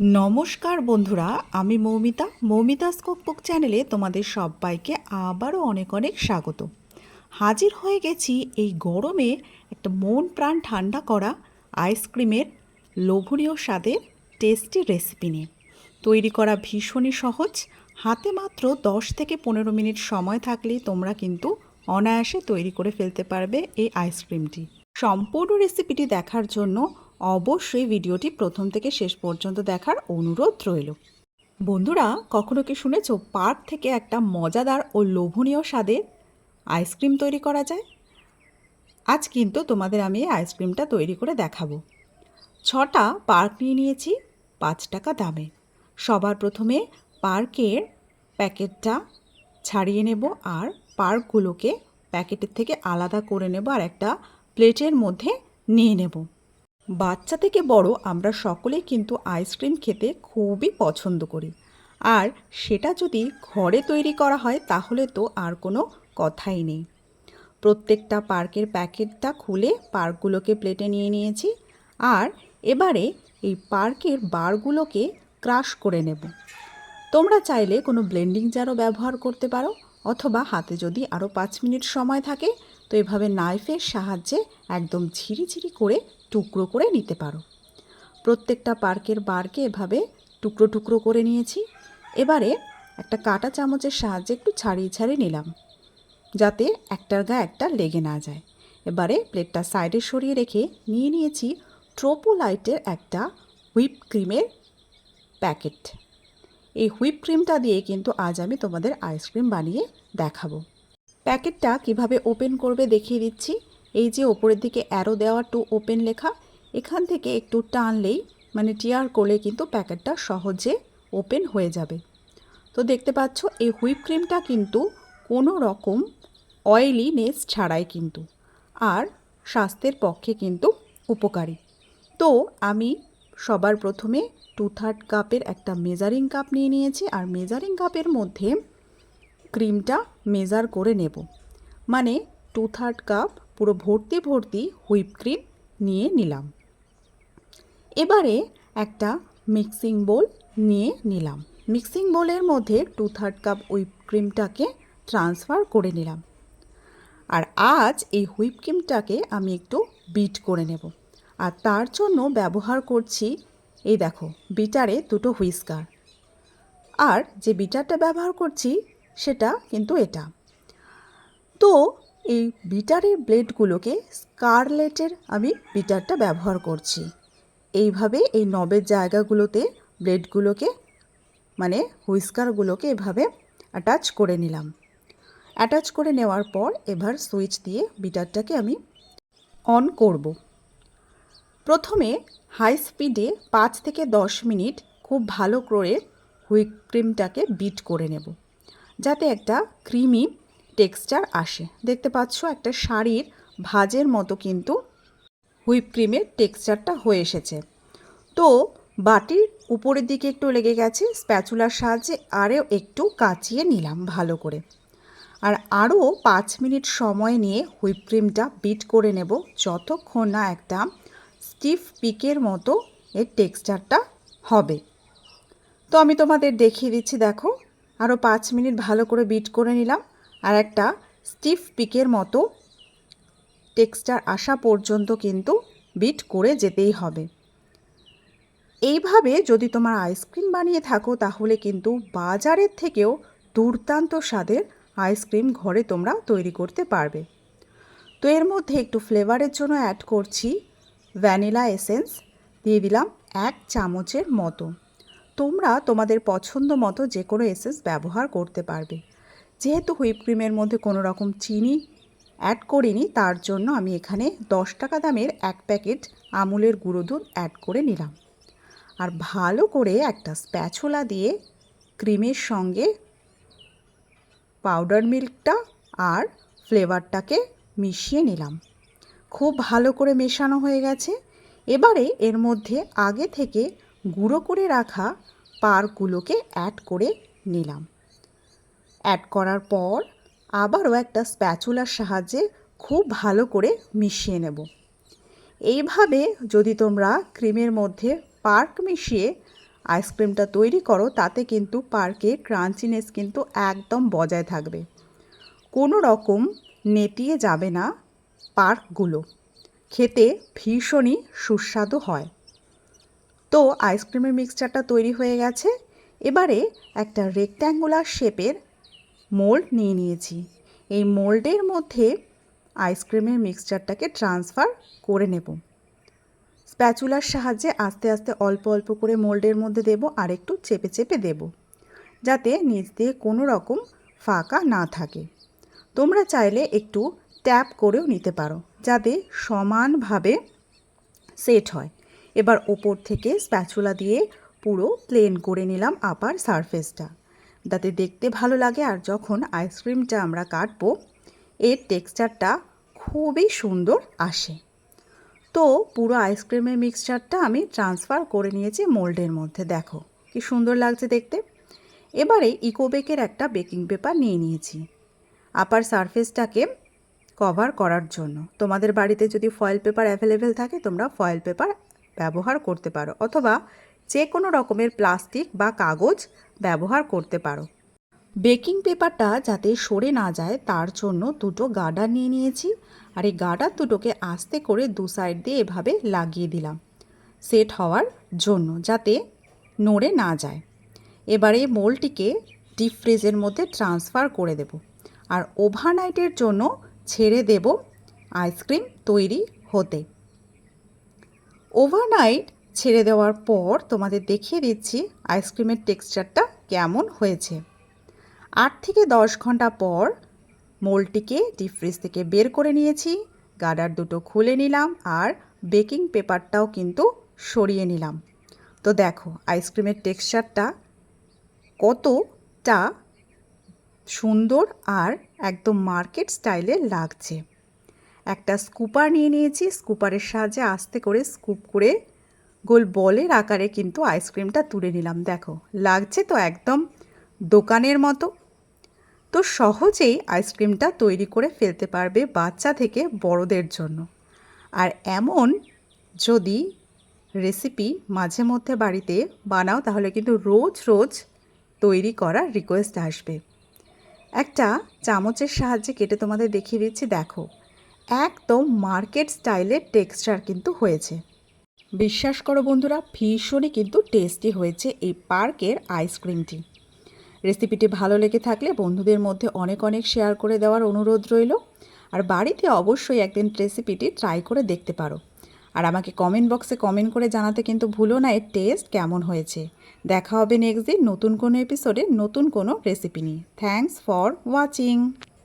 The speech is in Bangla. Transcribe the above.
নমস্কার বন্ধুরা, আমি মৌমিতা। মৌমিতাস কুকবুক চ্যানেলে তোমাদের সবাইকে আবারও অনেক অনেক স্বাগত। হাজির হয়ে গেছি এই গরমে একটা মন প্রাণ ঠান্ডা করা আইসক্রিমের লোভনীয় স্বাদের টেস্টি রেসিপি নিয়ে। তৈরি করা ভীষণই সহজ, হাতে মাত্র দশ থেকে পনেরো মিনিট সময় থাকলেই তোমরা কিন্তু অনায়াসে তৈরি করে ফেলতে পারবে এই আইসক্রিমটি। সম্পূর্ণ রেসিপিটি দেখার জন্য অবশ্যই ভিডিওটি প্রথম থেকে শেষ পর্যন্ত দেখার অনুরোধ রইল। বন্ধুরা, কখনো কি শুনেছো পার্ক থেকে একটা মজাদার ও লোভনীয় স্বাদের আইসক্রিম তৈরি করা যায়? আজ কিন্তু তোমাদের আমি এই আইসক্রিমটা তৈরি করে দেখাবো। ছটা পার্ক নিয়ে নিয়েছি পাঁচ টাকা দামে। সবার প্রথমে পার্কের প্যাকেটটা ছাড়িয়ে নেব আর পার্কগুলোকে প্যাকেটের থেকে আলাদা করে নেব আর একটা প্লেটের মধ্যে নিয়ে নেব। বাচ্চা থেকে বড় আমরা সকলেই কিন্তু আইসক্রিম খেতে খুবই পছন্দ করি। আর সেটা যদি ঘরে তৈরি করা হয় তাহলে তো আর কোনো কথাই নেই। প্রত্যেকটা পার্কের প্যাকেটটা খুলে পার্কগুলোকে প্লেটে নিয়ে নিয়েছি। আর এবারে এই পার্কের বারগুলোকে ক্রাশ করে নেব। তোমরা চাইলে কোনো ব্লেন্ডিং জারও ব্যবহার করতে পারো, অথবা হাতে যদি আরও পাঁচ মিনিট সময় থাকে, তো এভাবে নাইফের সাহায্যে একদম ঝিরিঝিরি করে টুকরো করে নিতে পারো। প্রত্যেকটা পার্কের বারকে এভাবে টুকরো টুকরো করে নিয়েছি। এবারে একটা কাঁটা চামচের সাহায্যে একটু ছাড়িয়ে ছাড়িয়ে নিলাম, যাতে একটার গায়ে একটা লেগে না যায়। এবারে প্লেটটা সাইডে সরিয়ে রেখে নিয়ে নিয়েছি ট্রোপোলাইটের একটা হুইপ ক্রিমের প্যাকেট। এই হুইপ ক্রিমটা দিয়ে কিন্তু আজ আমি তোমাদের আইসক্রিম বানিয়ে দেখাবো। প্যাকেটটা কীভাবে ওপেন করবে দেখিয়ে দিচ্ছি। এই যে ওপরের দিকে অ্যারো দেওয়া টু ওপেন লেখা, এখান থেকে একটু টানলেই মানে টিয়ার করলে কিন্তু প্যাকেটটা সহজে ওপেন হয়ে যাবে। তো দেখতে পাচ্ছ, এই হুইপ ক্রিমটা কিন্তু কোনো রকম অয়েলিনেস ছাড়াই কিন্তু, আর স্বাস্থ্যের পক্ষে কিন্তু উপকারী। তো আমি সবার প্রথমে টু থার্ড কাপের একটা মেজারিং কাপ নিয়ে নিয়েছি, আর মেজারিং কাপের মধ্যে ক্রিমটা মেজার করে নেব। মানে টু থার্ড কাপ পুরো ভর্তি ভর্তি হুইপ ক্রিম নিয়ে নিলাম। এবারে একটা মিক্সিং বোল নিয়ে নিলাম। মিক্সিং বোলের মধ্যে টু থার্ড কাপ হুইপ ক্রিমটাকে ট্রান্সফার করে নিলাম। আর আজ এই হুইপ ক্রিমটাকে আমি একটু বিট করে নেব। আর তার জন্য ব্যবহার করছি, এই দেখো, বিটারে দুটো হুইস্কার। আর যে বিটারটা ব্যবহার করছি, সেটা কিন্তু এটা। তো এই বিটারের ব্লেডগুলোকে স্কারলেটের আমি বিটারটা ব্যবহার করছি। এইভাবে এই নবের জায়গাগুলোতে ব্লেডগুলোকে মানে হুইস্কারগুলোকে এভাবে অ্যাটাচ করে নিলাম। অ্যাটাচ করে নেওয়ার পর এবার সুইচ দিয়ে বিটারটাকে আমি অন করব। প্রথমে হাই স্পিডে পাঁচ থেকে দশ মিনিট খুব ভালো করে হুইপ ক্রিমটাকে বিট করে নেব। যাতে একটা ক্রিমি টেক্সচার আসে। দেখতে পাচ্ছ একটা শাড়ির ভাজের মতো কিন্তু হুইপ ক্রিমের টেক্সচারটা হয়ে এসেছে। তো বাটির উপরের দিকে একটু লেগে গেছে, স্প্যাচুলার সাহায্যে আরও একটু কাচিয়ে নিলাম ভালো করে। আর আরও পাঁচ মিনিট সময় নিয়ে হুইপ ক্রিমটা বিট করে নেব যতক্ষণ না একটা স্টিফ পিকের মতো এর টেক্সচারটা হবে। তো আমি তোমাদের দেখিয়ে দিচ্ছি, দেখো। আরও পাঁচ মিনিট ভালো করে বিট করে নিলাম। আর একটা স্টিফ পিকের মতো টেক্সচার আসা পর্যন্ত কিন্তু বিট করে যেতেই হবে। এইভাবে যদি তোমার আইসক্রিম বানিয়ে থাকো, তাহলে কিন্তু বাজারের থেকেও দুর্দান্ত স্বাদের আইসক্রিম ঘরে তোমরা তৈরি করতে পারবে। তো এর মধ্যে একটু ফ্লেভারের জন্য অ্যাড করছি ভ্যানিলা এসেন্স, দিয়ে দিলাম এক চামচের মতো। তোমরা তোমাদের পছন্দ মতো যে কোনো এসেন্স ব্যবহার করতে পারবে। যেহেতু হুইপ ক্রিমের মধ্যে কোনো রকম চিনি অ্যাড করিনি, তার জন্য আমি এখানে দশ টাকা দামের এক প্যাকেট আমুলের গুঁড়ো দুধ অ্যাড করে নিলাম। আর ভালো করে একটা স্প্যাছোলা দিয়ে ক্রিমের সঙ্গে পাউডার মিল্কটা আর ফ্লেভারটাকে মিশিয়ে নিলাম। খুব ভালো করে মেশানো হয়ে গেছে। এবারে এর মধ্যে আগে থেকে গুঁড়ো করে রাখা পারগুলোকে অ্যাড করে নিলাম। অ্যাড করার পর আবারও একটা স্প্যাচুলার সাহায্যে খুব ভালো করে মিশিয়ে নেব। এইভাবে যদি তোমরা ক্রিমের মধ্যে পার্ক মিশিয়ে আইসক্রিমটা তৈরি করো, তাতে কিন্তু পার্কে ক্রাঞ্চিনেস কিন্তু একদম বজায় থাকবে। কোনো রকম নেতিয়ে যাবে না পার্কগুলো। খেতে ভীষণই সুস্বাদু হয়। তো আইসক্রিমের মিক্সচারটা তৈরি হয়ে গেছে। এবারে একটা রেক্ট্যাঙ্গুলার শেপের মোল্ড নিয়ে নিয়েছি। এই মোল্ডের মধ্যে আইসক্রিমের মিক্সচারটাকে ট্রান্সফার করে নেব। স্প্যাচুলার সাহায্যে আস্তে আস্তে অল্প অল্প করে মোল্ডের মধ্যে দেব আর একটু চেপে চেপে দেব, যাতে নিচ দিয়ে কোনো রকম ফাঁকা না থাকে। তোমরা চাইলে একটু ট্যাপ করেও নিতে পারো, যাতে সমানভাবে সেট হয়। এবার ওপর থেকে স্প্যাচুলা দিয়ে পুরো প্লেন করে নিলাম আপার সারফেসটা। যাতে দেখতে ভালো লাগে আর যখন আইসক্রিমটা আমরা কাটবো, এর টেক্সচারটা খুবই সুন্দর আসে। তো পুরো আইসক্রিমের মিক্সচারটা আমি ট্রান্সফার করে নিয়েছি মোল্ডের মধ্যে, দেখো কি সুন্দর লাগছে দেখতে। এবারে ইকোবেকের একটা বেকিং পেপার নিয়ে নিয়েছি আপার সারফেসটাকে কভার করার জন্য। তোমাদের বাড়িতে যদি ফয়েল পেপার অ্যাভেলেবেল থাকে, তোমরা ফয়েল পেপার ব্যবহার করতে পারো, অথবা যে কোনো রকমের প্লাস্টিক বা কাগজ ব্যবহার করতে পারো। বেকিং পেপারটা যাতে সরে না যায়, তার জন্য দুটো গার্ডার নিয়ে নিয়েছি আর এই গার্ডার দুটোকে আস্তে করে দু সাইড দিয়ে এভাবে লাগিয়ে দিলাম। সেট হওয়ার জন্য যাতে নড়ে না যায়। এবারে মোলটিকে ডিপ ফ্রিজের মধ্যে ট্রান্সফার করে দেব আর ওভারনাইটের জন্য ছেড়ে দেব আইসক্রিম তৈরি হতে। ওভারনাইট ছেড়ে দেওয়ার পর তোমাদের দেখিয়ে দিচ্ছি আইসক্রিমের টেক্সচারটা কেমন হয়েছে। আট থেকে দশ ঘণ্টা পর মোলটিকে ডিপ ফ্রিজ থেকে বের করে নিয়েছি, গার্ডার দুটো খুলে নিলাম আর বেকিং পেপারটাও কিন্তু সরিয়ে নিলাম। তো দেখো আইসক্রিমের টেক্সচারটা কতটা সুন্দর আর একদম মার্কেট স্টাইলে লাগছে। একটা স্কুপার নিয়ে নিয়েছি, স্কুপারের সাহায্যে আস্তে করে স্কুপ করে গোল বলের আকারে কিন্তু আইসক্রিমটা তুলে নিলাম, দেখো। লাগছে তো একদম দোকানের মতো। তো সহজেই আইসক্রিমটা তৈরি করে ফেলতে পারবে বাচ্চা থেকে বড়দের জন্য। আর এমন যদি রেসিপি মাঝে মধ্যে বাড়িতে বানাও, তাহলে কিন্তু রোজ রোজ তৈরি করার রিকোয়েস্ট আসবে। একটা চামচের সাহায্যে কেটে তোমাদের দেখিয়ে দিচ্ছি, দেখো। একদম মার্কেট স্টাইলের টেক্সচার কিন্তু হয়েছে। বিশ্বাস করো বন্ধুরা, ভীষণই কিন্তু টেস্টি হয়েছে এই পার্কের আইসক্রিমটি রেসিপিটি ভালো লেগে থাকলে বন্ধুদের মধ্যে অনেক অনেক শেয়ার করে দেওয়ার অনুরোধ রইল। আর বাড়িতে অবশ্যই একদিন রেসিপিটি ট্রাই করে দেখতে পারো। আর আমাকে কমেন্ট বক্সে কমেন্ট করে জানাতে কিন্তু ভুলো না এর টেস্ট কেমন হয়েছে। দেখা হবে নেক্সট দিন নতুন কোনো এপিসোডে নতুন কোনো রেসিপি নিয়ে। Thanks for watching